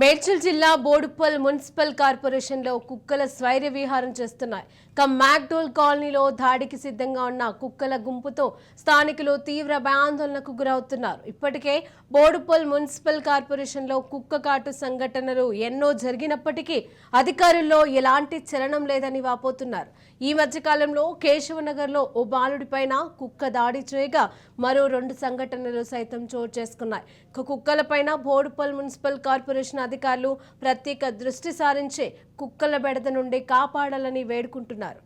మేడ్చల్ జిల్లా బోడుపల్ మున్సిపల్ కార్పొరేషన్లో కుక్కల స్వైర్య విహారం చేస్తున్నాయి. ఇక మ్యాక్డోల్ కాలనీలో దాడికి సిద్ధంగా ఉన్న కుక్కల గుంపుతో స్థానికులు తీవ్ర భయాందోళనకు గురవుతున్నారు. ఇప్పటికే బోడుపల్ మున్సిపల్ కార్పొరేషన్లో కుక్క కాటు సంఘటనలు ఎన్నో జరిగినప్పటికీ అధికారుల్లో ఎలాంటి చలనం లేదని వాపోతున్నారు. ఈ మధ్యకాలంలో కేశవనగర్లో ఓ బాలుడిపైన కుక్క దాడి చేయగా మరో రెండు సంఘటనలు సైతం చోటు చేసుకున్నాయి. కుక్కలపైన బోడుపల్ మున్సిపల్ కార్పొరేషన్ అధికారులు ప్రత్యేక దృష్టి సారించే కుక్కల బెడద నుండి కాపాడాలని వేడుకుంటున్నారు.